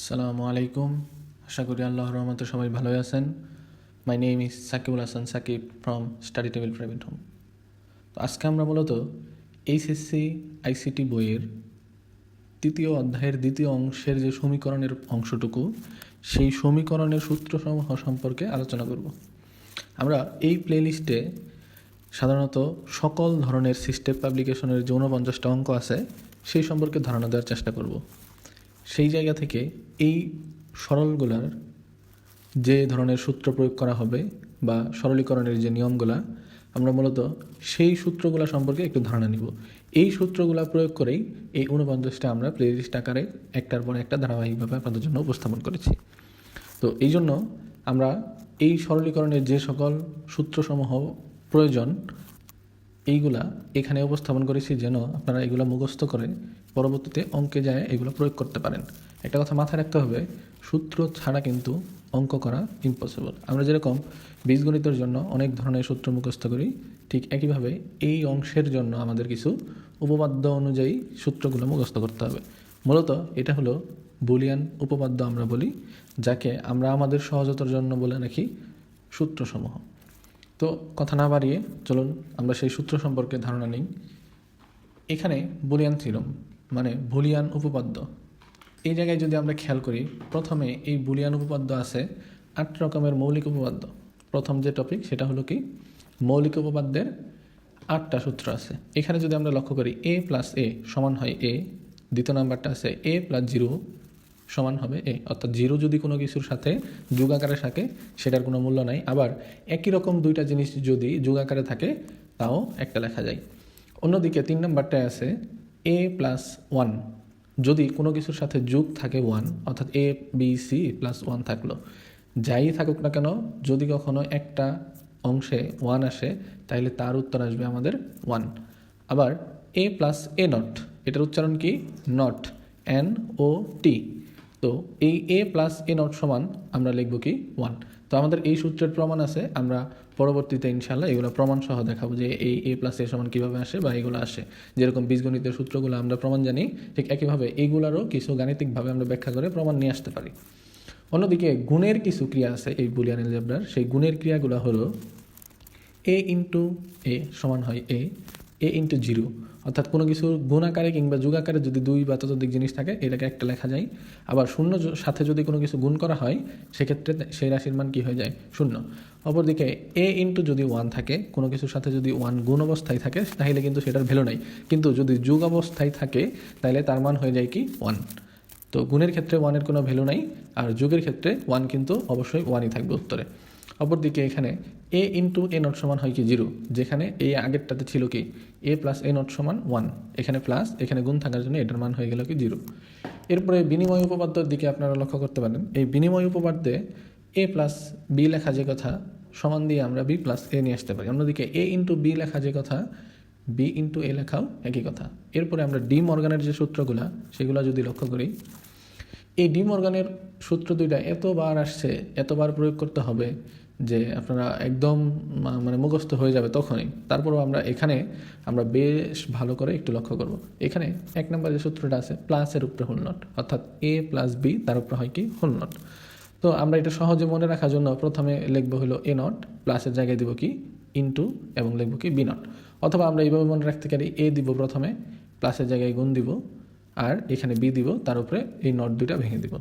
আসসালামু আলাইকুম আশা করি আল্লাহর রহমতে সবাই ভালোই আছেন। My name is Sakibul Hasan Sakib from study table private home তো আজকে আমরা মূলত এইচএসসি আইসিটি বইয়ের তৃতীয় অধ্যায়ের দ্বিতীয় অংশের যে সমীকরণের অংশটুকু, সেই সমীকরণের সূত্রসমূহ সম্পর্কে আলোচনা করব। আমরা এই প্লেলিস্টে সাধারণত সকল ধরনের সিস্টেম পাবলিকেশনের যে ঊনপঞ্চাশটা অঙ্ক আছে, সেই সম্পর্কে ধারণা দেওয়ার চেষ্টা করব। সেই জায়গা থেকে এই সরলগুলার যে ধরনের সূত্র প্রয়োগ করা হবে বা সরলীকরণের যে নিয়মগুলা, আমরা মূলত সেই সূত্রগুলা সম্পর্কে একটু ধারণা নিব। এই সূত্রগুলা প্রয়োগ করেই এই ঊনপঞ্চাশটা আমরা প্লেলিস্ট আকারে একটার পর একটা ধারাবাহিকভাবে আপনাদের জন্য উপস্থাপন করেছি। তো এই জন্য আমরা এই সরলীকরণের যে সকল সূত্রসমূহ প্রয়োজন এইগুলা এখানে উপস্থাপন করেছি যেন আপনারা এগুলো মুখস্থ করে পরবর্তীতে অঙ্কে যায় এগুলো প্রয়োগ করতে পারেন। একটা কথা মাথায় রাখতে হবে, সূত্র ছাড়া কিন্তু অঙ্ক করা ইম্পসিবল আমরা যেরকম বীজগণিতের জন্য অনেক ধরনের সূত্র মুখস্থ করি, ঠিক একইভাবে এই অংশের জন্য আমাদের কিছু উপপাদ্য অনুযায়ী সূত্রগুলো মুখস্থ করতে হবে। মূলত এটা হলো বুলিয়ান উপপাদ্য আমরা বলি, যাকে আমরা আমাদের সহজতার জন্য বলে রাখি সূত্রসমূহ। তো কথা না বাড়িয়ে চলুন আমরা সেই সূত্র সম্পর্কে ধারণা নিই। এখানে বুলিয়ান থিরম মানে বুলিয়ান উপপাদ্য। এই জায়গায় যদি আমরা খেয়াল করি, প্রথমে এই বুলিয়ান উপপাদ্য আছে আট রকমের মৌলিক উপপাদ্য। প্রথম যে টপিক সেটা হলো কি? মৌলিক উপপাদ্যের আটটা সূত্র আছে। এখানে যদি আমরা লক্ষ্য করি এ প্লাস এ সমান হয় এ দ্বিতীয় নাম্বারটা আছে এ প্লাস জিরো সমান হবে এ অর্থাৎ জিরো যদি কোনো কিছুর সাথে যুগাকারে থাকে, সেটার কোনো মূল্য নাই। আবার একই রকম দুইটা জিনিস যদি যুগাকারে থাকে, তাও একটা লেখা যায়। অন্যদিকে তিন নম্বরটায় আছে এ প্লাস ওয়ান যদি কোনো কিছুর সাথে যোগ থাকে ওয়ান অর্থাৎ A B C plus one থাকল, যাই থাকুক না কেন, যদি কখনো একটা অংশে ওয়ান আসে তাহলে তার উত্তর আসবে আমাদের ওয়ান আবার এ প্লাস এ নট এটার উচ্চারণ কি? নট এন ও টি তো এই এ প্লাস এ নট সমান আমরা লিখব কি ওয়ান তো আমাদের এই সূত্রের প্রমাণ আছে, আমরা পরবর্তীতে ইনশাল্লাহ এগুলো প্রমাণ সহ দেখাবো যে এই এ প্লাস এ সমান কীভাবে আসে বা এগুলো আসে। যেরকম বীজগণিতের সূত্রগুলো আমরা প্রমাণ জানি, ঠিক একইভাবে এইগুলারও কিছু গাণিতিকভাবে আমরা ব্যাখ্যা করে প্রমাণ নিয়ে আসতে পারি। অন্যদিকে গুণের কিছু ক্রিয়া আছে এই বুলিয়ান এলজেব্রার। সেই গুণের ক্রিয়াগুলো হলো এ ইন্টু এ সমান হয় এ এ ইন্টু জিরো অর্থাৎ কোনো কিছুর গুণ আকারে কিংবা যুগ আকারে যদি দুই বা ততোধিক জিনিস থাকে, এটাকে একটা লেখা যায়। আবার শূন্য সাথে যদি কোনো কিছু গুণ করা হয়, সেক্ষেত্রে সেই রাশির মান কী হয়ে যায়? শূন্য। অপরদিকে এ ইন্টু যদি ওয়ান থাকে, কোনো কিছুর সাথে যদি ওয়ান গুণ অবস্থায় থাকে, তাহলে কিন্তু সেটার ভ্যালু নাই। কিন্তু যদি যুগ অবস্থায় থাকে, তাহলে তার মান হয়ে যায় কি? ওয়ান তো গুণের ক্ষেত্রে ওয়ানের কোনো ভ্যালু নাই, আর যুগের ক্ষেত্রে ওয়ান কিন্তু অবশ্যই ওয়ানই থাকবে উত্তরে। অপরদিকে এখানে এ ইন্টু এ নট সমান হয় কি জিরো যেখানে এই আগেরটাতে ছিল কি? এ প্লাস এ নট সমান ওয়ান এখানে প্লাস এখানে গুণ থাকার জন্য এটার মান হয়ে গেল কি জিরো এরপরে বিনিময় উপপাদ্যর দিকে আপনারা লক্ষ্য করতে পারেন। এই বিনিময় উপপাদ্যে এ প্লাস বি লেখা যে কথা, সমান দিয়ে আমরা বি প্লাস এ নিয়ে আসতে পারি। অন্যদিকে এ ইন্টু বি লেখা যে কথা বি ইন্টু এ লেখাও একই কথা। এরপরে আমরা ডি মর্গানের যে সূত্রগুলা, সেগুলো যদি লক্ষ্য করি। এই ডি মর্গানের সূত্র দুইটা এতবার আসছে, এতবার প্রয়োগ করতে হবে যে আপনারা একদম মানে মুখস্থ হয়ে যাবে তখনই। তারপরও আমরা এখানে, আমরা বেশ ভালো করে একটু লক্ষ্য করব। এখানে এক নম্বর যে সূত্রটা আছে প্লাসের উপরে হোল নট অর্থাৎ এ প্লাস বি তার উপরে হয় কি হোল নট তো আমরা এটা সহজে মনে রাখার জন্য প্রথমে লিখব হলো এ নট প্লাসের জায়গায় দিব কি ইনটু এবং লিখব কি বি নট অথবা আমরা এইভাবে মনে রাখতে পারি এ দিব প্রথমে প্লাসের জায়গায় গুণ দিব, আর এখানে বি দিব, তার উপরে এই নট দুইটা ভেঙে দিব।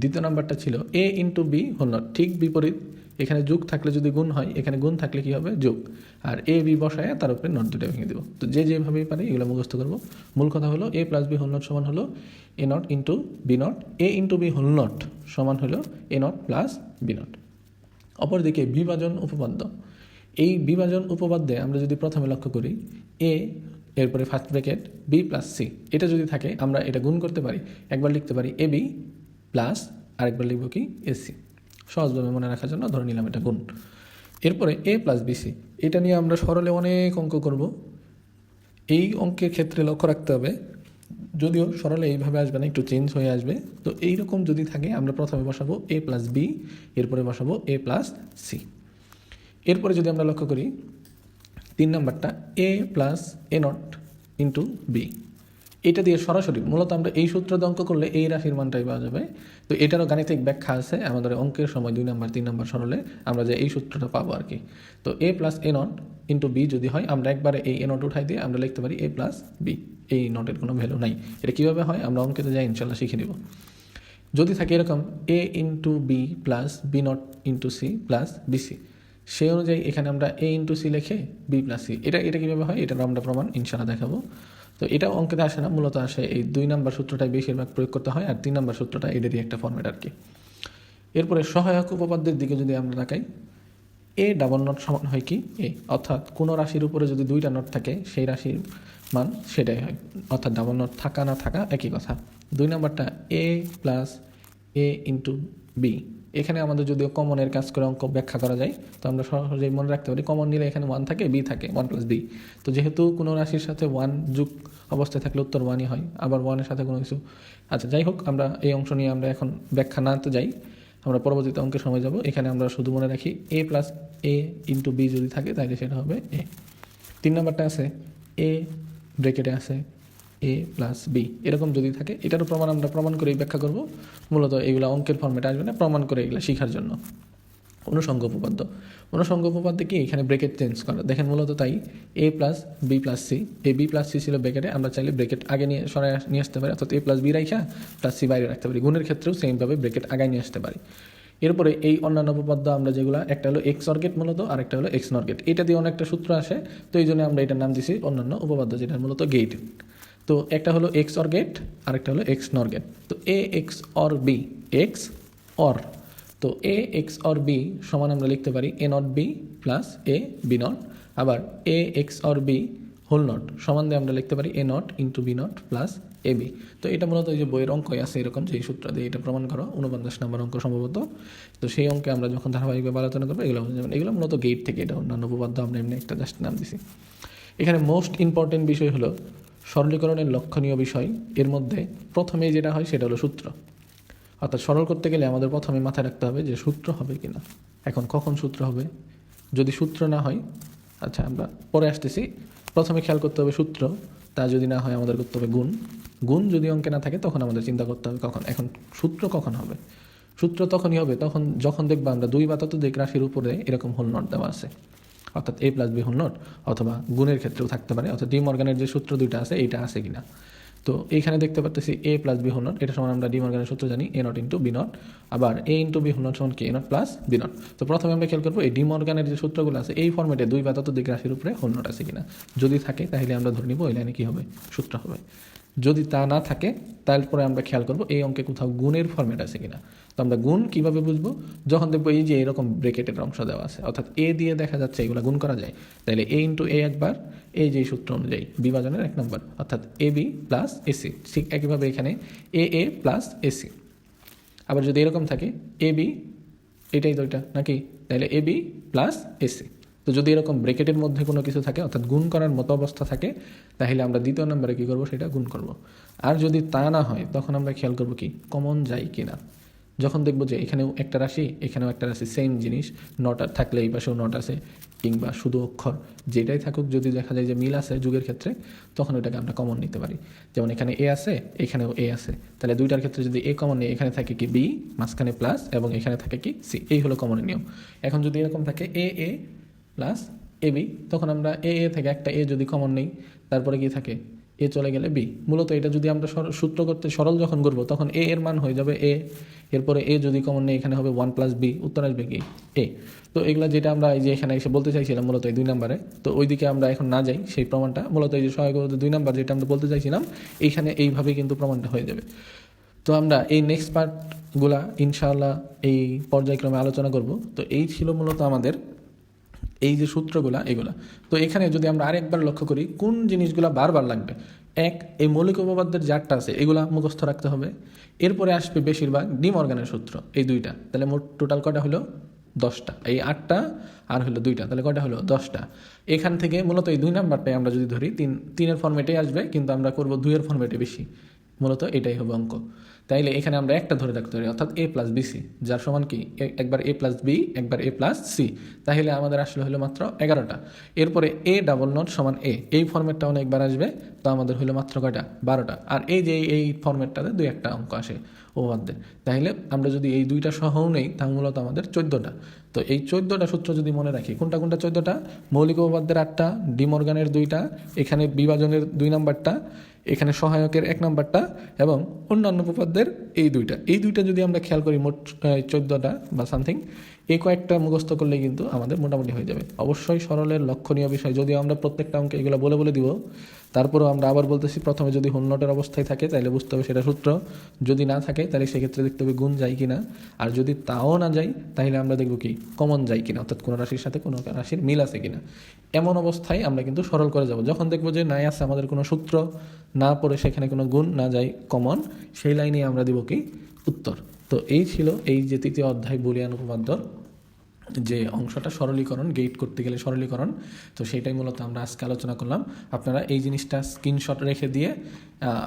দ্বিতীয় নাম্বারটা ছিল A into B whole not ঠিক বিপরীত। এখানে যোগ থাকলে যদি গুণ হয়, এখানে গুণ থাকলে কি হবে? যোগ। আর এ, বি বসায় তার উপরে নট দুটো ভেঙে দিব। তো যে যেভাবেই পারে এগুলো মুখস্থ করব। মূল কথা হলো A plus B whole not সমান হলো A not into B not A into B whole not সমান হলো A not plus B not অপরদিকে বিভাজন উপপাদ্য। এই বিভাজন উপপাদ্যে আমরা যদি প্রথমে লক্ষ্য করি এ এরপরে first bracket B plus C এটা যদি থাকে, আমরা এটা গুণ করতে পারি, একবার লিখতে পারি এ বি প্লাস আরেকবার লিখব কি এসি সহজভাবে মনে রাখার জন্য ধরে নিলাম এটা গুণ এরপরে এ প্লাস বিসি এটা নিয়ে আমরা সরলে অনেক অঙ্ক করব। এই অঙ্কের ক্ষেত্রে লক্ষ্য রাখতে হবে, যদিও সরলে এইভাবে আসবে না, একটু চেঞ্জ হয়ে আসবে। তো এইরকম যদি থাকে, আমরা প্রথমে বসাবো এ প্লাস বি এরপরে বসাবো এ প্লাস সি এরপরে যদি আমরা লক্ষ্য করি, তিন নম্বরটা A plus A not into B এটা দিয়ে সরাসরি মূলত আমরা এই সূত্র অঙ্ক করলে এই রাশির মানটাই পাওয়া যাবে। তো এটারও গাণিতিক ব্যাখ্যা আছে, আমাদের অঙ্কের সময় দুই নাম্বার, তিন নম্বর সরলে আমরা যে এই সূত্রটা পাবো আর কি। তো A plus A not into B যদি হয়, আমরা একবারে এই এ নট উঠাই দিয়ে আমরা লিখতে পারি এ প্লাস বি এই নটের কোনো ভ্যালু নাই। এটা কীভাবে হয়? আমরা অঙ্কেতে যাই ইনশাল্লাহ শিখে নেব। যদি থাকে এরকম A into B plus B not into C plus BC সেই অনুযায়ী এখানে আমরা এ ইন্টু সি লেখে বি প্লাস সি এটা এটা কীভাবে হয়? এটার আমরা প্রমাণ ইনশাল্লাহ দেখাবো। তো এটাও অঙ্কেতে আসে না, মূলত আসে এই দুই নাম্বার সূত্রটাই বেশিরভাগ প্রয়োগ করতে হয় আর তিন নাম্বার সূত্রটা এদেরই একটা ফর্মেট আর কি। এরপরে সহায়ক উপপাদ্যের দিকে যদি আমরা তাকাই, এ ডাবল নট সমান হয় কি? এ, অর্থাৎ কোনো রাশির উপরে যদি দুইটা নট থাকে, সেই রাশির মান সেটাই হয়। অর্থাৎ ডাবল নট থাকা না থাকা একই কথা। দুই নাম্বারটা A plus A into B এখানে আমাদের যদিও কমনের কাজ করে অঙ্ক ব্যাখ্যা করা যায়, তো আমরা সহজেই মনে রাখতে পারি কমন নিলে এখানে ওয়ান থাকে বি থাকে ওয়ান প্লাস বি তো যেহেতু কোনো রাশির সাথে ওয়ান যুগ অবস্থায় থাকলে উত্তর ওয়ানই হয়, আবার ওয়ানের সাথে কোনো কিছু। আচ্ছা যাই হোক, আমরা এই অংশ নিয়ে আমরা এখন ব্যাখ্যা না যাই। আমরা পরবর্তীতে অঙ্কের সময় যাব। এখানে আমরা শুধু মনে রাখি A plus A into B যদি থাকে, তাহলে সেটা হবে এ তিন নম্বরটা আছে এ ব্রেকেটে আছে এ প্লাস বি এরকম যদি থাকে, এটারও প্রমাণ আমরা প্রমাণ করেই ব্যাখ্যা করব। মূলত এগুলো অঙ্কের ফর্মেটে আসবে না, প্রমাণ করে এগুলো শেখার জন্য। অনুসঙ্গ উপপাদ্য। অনুসঙ্গ উপপাদ্য কি? এখানে ব্রেকেট চেঞ্জ করা। দেখেন মূলত তাই A plus B plus C এই বি প্লাস সি ছিল ব্রেকেটে আমরা চাইলে ব্রেকেট আগে নিয়ে সরাই নিয়ে আসতে পারি। অর্থাৎ এ প্লাস বি রাইখা প্লাস সি বাইরে রাখতে পারি। গুণের ক্ষেত্রেও সেমভাবে ব্রেকেট আগায় নিয়ে আসতে পারি। এরপরে এই অন্যান্য উপপাদ্য আমরা যেগুলো, একটা হলো এক্স অর্গেট মূলত আর একটা হলো এক্স নর্গেট এটা দিয়ে অনেকটা সূত্র আসে, তো এই জন্য আমরা এটার নাম দিছি অন্যান্য উপপাদ্য যেটা মূলত গেট তো একটা হলো এক্স অর গেট আরেকটা হলো এক্স নর গেট তো A X or B X or তো এ এক্স অর বি সমান আমরা লিখতে পারি A not B plus A B not আবার A X or B whole not সমান দিয়ে আমরা লিখতে পারি A not into B not plus A B তো এটা মূলত এই যে বইয়ের অঙ্কই আছে এরকম, যে সূত্র দিয়ে এটা প্রমাণ করো, উনপঞ্চাশ নম্বর অঙ্ক সম্ভবত। তো সেই অঙ্কে আমরা যখন ধারাবাহিকভাবে আলোচনা করব, এগুলো এগুলো মূলত গেট থেকে, এটা অন্যান্য উপপাদ্য আমরা এমনি একটা জাস্ট নাম দিছি। এখানে মোস্ট ইম্পর্টেন্ট বিষয় হলো সরলীকরণের লক্ষণীয় বিষয়, এর মধ্যে প্রথমে যেটা হয় সেটা হলো সূত্র। অর্থাৎ সরল করতে গেলে আমাদের প্রথমে মাথায় রাখতে হবে যে সূত্র হবে কি না এখন কখন সূত্র হবে? যদি সূত্র না হয় আচ্ছা আমরা পরে আসতেছি। প্রথমে খেয়াল করতে হবে সূত্র, তা যদি না হয় আমাদের করতে হবে গুণ। গুণ যদি অঙ্কে না থাকে, তখন আমাদের চিন্তা করতে হবে কখন। এখন সূত্র কখন হবে? সূত্র তখনই হবে, তখন যখন দেখব আমরা দুই বা ততোধিক রাশির উপরে এরকম হোল নট দেওয়া আছে। অর্থাৎ A plus B whole not অথবা গুণের ক্ষেত্রেও থাকতে পারে, অর্থাৎ ডি মর্গানের যে সূত্র দুইটা আছে, এইটা আছে কিনা। তো এইখানে দেখতে পাচ্ছি A plus B whole not এটা সমান আমরা ডি মর্গানের সূত্র জানি A not into B not আবার A into B whole not সমান কি A not plus B not তো প্রথমে আমরা খেয়াল করব, এই ডি মর্গানের যে সূত্রগুলো আছে, এই ফর্মেটে দুই বা ততোধিক রাশির উপরে হোল নট আছে কিনা। যদি থাকে, তাহলে আমরা ধরে নিব, এই লাইনে কী হবে? সূত্র হবে। যদি তা না থাকে তারপরে আমরা খেয়াল করব এই অঙ্কে কোথাও গুণের ফর্মেট আছে কিনা। তো আমরা গুণ কীভাবে বুঝব? যখন দেখব এই যে এরকম ব্রেকেটের অংশ দেওয়া আছে, অর্থাৎ এ দিয়ে দেখা যাচ্ছে এগুলো গুণ করা যায়, তাহলে এ ইন্টু এ একবার, এই যে সূত্র অনুযায়ী বিভাজনের এক নম্বর, অর্থাৎ এ বি প্লাস এসি ঠিক একইভাবে এখানে এ এ প্লাস এসি আবার যদি এরকম থাকে এ বি এটাই তো এটা, নাকি? তাহলে এ বি প্লাস এসি তো যদি এরকম ব্রেকেটের মধ্যে কোনো কিছু থাকে, অর্থাৎ গুণ করার মতো অবস্থা থাকে, তাহলে আমরা দ্বিতীয় নম্বরে কী করব? সেটা গুণ করব। আর যদি তা না হয়, তখন আমরা খেয়াল করব কি? কমন যায় কি না যখন দেখব যে এখানেও একটা রাশি, এখানেও একটা রাশি সেম জিনিস নট থাকলে এই পাশেও নট আছে, কিংবা শুধু অক্ষর, যেটাই থাকুক, যদি দেখা যায় যে মিল আছে যুগের ক্ষেত্রে, তখন ওইটাকে আমরা কমন নিতে পারি। যেমন এখানে এ আছে, এখানেও এ আছে। তাহলে দুইটার ক্ষেত্রে যদি এ কমন নেই, এখানে থাকে কি বি মাঝখানে প্লাস এবং এখানে থাকে কি সি এই হলো কমনের নিয়ম। এখন যদি এরকম থাকে এ এ প্লাস এ বি তখন আমরা এ এ থেকে একটা এ যদি কমন নেই, তারপরে কি থাকে? এ চলে গেলে বি মূলত এটা যদি আমরা সূত্র করতে সরল যখন করব, তখন এ এর মান হয়ে যাবে এ এরপরে এ যদি কমন নেই, এখানে হবে ওয়ান প্লাস বি উত্তর আসবে কি? এ তো এগুলা যেটা আমরা এই যে এখানে এসে বলতে চাইছিলাম মূলত এই দুই নাম্বারে, তো ওইদিকে আমরা এখন না যাই, সেই প্রমাণটা, মূলত এই যে সহায়ক দুই নাম্বার যেটা আমরা বলতে চাইছিলাম, এইখানে এইভাবেই কিন্তু প্রমাণটা হয়ে যাবে। তো আমরা এই নেক্সট পার্টগুলা ইনশাআল্লাহ এই পর্যায়ক্রমে আলোচনা করব। তো এই ছিল মূলত আমাদের এই যে সূত্রগুলা, এগুলা। তো এখানে যদি আমরা আরেকবার লক্ষ্য করি, কোন জিনিসগুলা বারবার লাগবে? এক, এই মৌলিক উপপাদ্যের যারটা আছে, এগুলা মুখস্থ রাখতে হবে। এরপরে আসবে বেশিরভাগ ডিম অর্গানের সূত্র, এই দুইটা। তাহলে মোট টোটাল কটা হলো? দশটা। এই আটটা আর হলো দুইটা, তাহলে কটা হলো? দশটা। এখান থেকে মূলত এই দুই নাম্বারটাই আমরা যদি ধরি, তিন, তিনের ফর্মেটেই আসবে, কিন্তু আমরা করব দুইয়ের ফর্মেটে বেশি। মূলত এটাই হবে অঙ্ক। তাইলে এখানে আমরা একটা ধরে রাখতে পারি, অর্থাৎ এ প্লাস বিসি যার সমান কি? একবার এ প্লাস বি একবার এ প্লাস সি তাহলে আমাদের আসলে হলো মাত্র এগারোটা। এরপরে এ ডাবল নট সমান এ এই ফর্মেটটা অনেকবার আসবে, তো আমাদের হলো মাত্র কয়টা? বারোটা। আর এই যে এই ফর্মেটটাতে দুই একটা অঙ্ক আসে উপপাদ্যের তাহলে আমরা যদি এই দুইটা সহও নেই, তাহলে মূলত আমাদের চোদ্দোটা। তো এই চোদ্দোটা সূত্র যদি মনে রাখি, কোনটা কোনটা চোদ্দোটা? মৌলিক উপপাদ্যের আটটা ডিমর্গানের দুইটা, এখানে বিভাজনের দুই নাম্বারটা, এখানে সহায়কের এক নাম্বারটা এবং অন্যান্য উপপাদ্যের এই দুইটা। এই দুইটা যদি আমরা খেয়াল করি মোট চোদ্দোটা বা সামথিং এই কয়েকটা মুখস্থ করলে কিন্তু আমাদের মোটামুটি হয়ে যাবে। অবশ্যই সরলের লক্ষণীয় বিষয়, যদিও আমরা প্রত্যেকটা অঙ্কে এগুলো বলে বলে দিব, তারপরেও আমরা আবার বলতেছি, প্রথমে যদি হুন্নটের অবস্থায় থাকে, তাহলে বুঝতে হবে সেটা সূত্র। যদি না থাকে, তাহলে সেক্ষেত্রে দেখতে হবে গুণ যায় কিনা। আর যদি তাও না যায়, তাহলে আমরা দেখব কি, কমন যায় কিনা, অর্থাৎ কোনো রাশির সাথে কোনো রাশির মিল আছে কিনা। এমন অবস্থায় আমরা কিন্তু সরল করে যাব। যখন দেখব যে নাই আছে আমাদের কোনো সূত্র, না পড়ে সেখানে কোনো গুণ, না যায় কমন, সেই লাইনে আমরা দিব কি, উত্তর। তো এই ছিল এই যে তৃতীয় অধ্যায়, বুলিয়ান উপপাদ্যর যে অংশটা সরলীকরণ গেট করতে গেলে সরলীকরণ, তো সেটাই মূলত আমরা আজকে আলোচনা করলাম। আপনারা এই জিনিসটা স্ক্রিনশট রেখে দিয়ে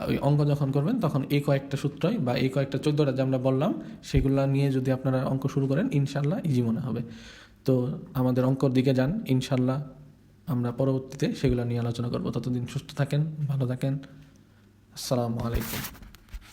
ওই অঙ্ক যখন করবেন, তখন এই কয়েকটা সূত্রই বা এই কয়েকটা চোদ্দোটা যে আমরা বললাম, সেগুলো নিয়ে যদি আপনারা অঙ্ক শুরু করেন ইনশাল্লাহ ইজি মনে হবে। তো আমাদের অঙ্কর দিকে যান ইনশাল্লাহ আমরা পরবর্তীতে সেগুলো নিয়ে আলোচনা করব। ততদিন সুস্থ থাকেন, ভালো থাকেন। আসসালামু আলাইকুম।